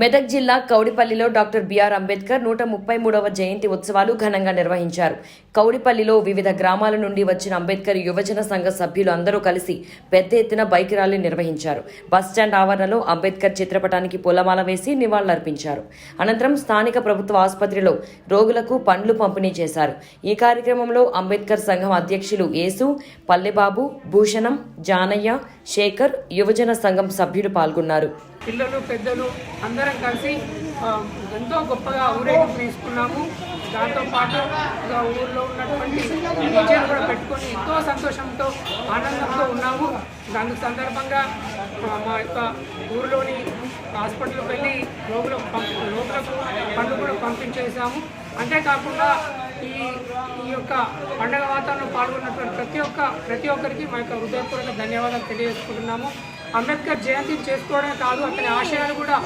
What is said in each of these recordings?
మెదక్ జిల్లా కౌడిపల్లిలో doctor BR Ambedkar నూట ముప్పై మూడవ జయంతి ఉత్సవాలు ఘనంగా నిర్వహించారు. కౌడిపల్లిలో వివిధ గ్రామాల నుండి వచ్చిన అంబేద్కర్ యువజన సంఘ సభ్యులు అందరూ కలిసి పెద్ద ఎత్తున బైక్ ర్యాలీ నిర్వహించారు. బస్టాండ్ ఆవరణలో అంబేద్కర్ చిత్రపటానికి పూలమాల వేసి నివాళులర్పించారు. అనంతరం స్థానిక ప్రభుత్వ ఆసుపత్రిలో రోగులకు పండ్లు పంపిణీ చేశారు. ఈ కార్యక్రమంలో అంబేద్కర్ సంఘం అధ్యక్షులు యేసు పల్లెబాబు భూషణం జానయ్య శేఖర్ యువజన సంఘం సభ్యులు పాల్గొన్నారు. పిల్లలు పెద్దలు అందరూ అందరం కలిసి ఎంతో గొప్పగా ఊరేగింపు తీసుకున్నాము. దాంతోపాటు ఊళ్ళో ఉన్నటువంటి టీచర్లు కూడా పెట్టుకొని ఎంతో సంతోషంతో ఆనందంతో ఉన్నాము. దాని సందర్భంగా మా యొక్క ఊరిలోని హాస్పిటల్కి వెళ్ళి రోగులకు పంపి రోగులకు పండుగ కూడా పంపించేసాము అంతేకాకుండా ఈ ఈ యొక్క పండగ వాతావరణం పాల్గొన్నటువంటి ప్రతి ఒక్క ప్రతి ఒక్కరికి మా యొక్క హృదయపూర్వక ధన్యవాదాలు తెలియజేసుకుంటున్నాము. అంబేద్కర్ జయంతిని చేసుకోవడమే కాదు అతని ఆశయాలు కూడా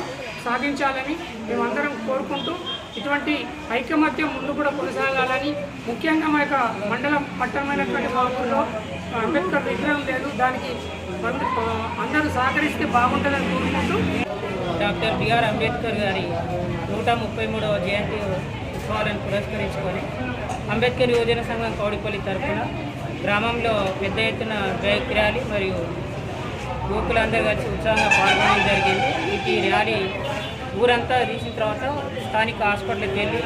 సాధించాలని మేమందరం కోరుకుంటూ ఇటువంటి ఐకమత్యం ముందు కూడా కొనసాగాలని ముఖ్యంగా మా యొక్క మండలం పట్టణమైనటువంటి మా ఊళ్ళో అంబేద్కర్ విగ్రహం లేదు. దానికి అందరూ సహకరిస్తే బాగుంటుందని కోరుకుంటూ డాక్టర్ బిఆర్ అంబేద్కర్ గారి నూట ముప్పై మూడవ జయంతి ఉత్సవాలను పురస్కరించుకొని అంబేద్కర్ యువజన సంఘం కౌడిపల్లి తరఫున గ్రామంలో పెద్ద ఎత్తున బైక్ మరియు యువకులందరూ కలిసి ఉత్సాహంగా పాల్గొనడం జరిగింది. ఈ ర్యాలీ ఊరంతా తీసిన తర్వాత స్థానిక హాస్పిటల్కి వెళ్ళి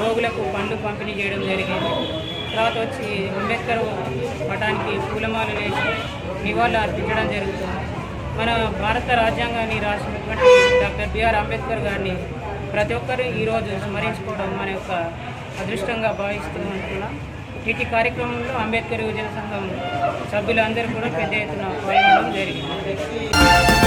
రోగులకు పండ్లు పంపిణీ చేయడం జరిగింది. తర్వాత వచ్చి అంబేద్కర్ పటానికి పూలమాల వేసి నివాళులు అర్పించడం జరుగుతుంది. మన భారత రాజ్యాంగాన్ని రాసినటువంటి డాక్టర్ బిఆర్ అంబేద్కర్ గారిని ప్రతి ఒక్కరూ ఈరోజు స్మరించుకోవడం మన యొక్క అదృష్టంగా భావిస్తూ ఉంటున్నాం ఇటు కార్యక్రమంలో అంబేద్కర్ యువజన సంఘం సభ్యులందరూ కూడా పెద్ద ఎత్తున జరిగింది.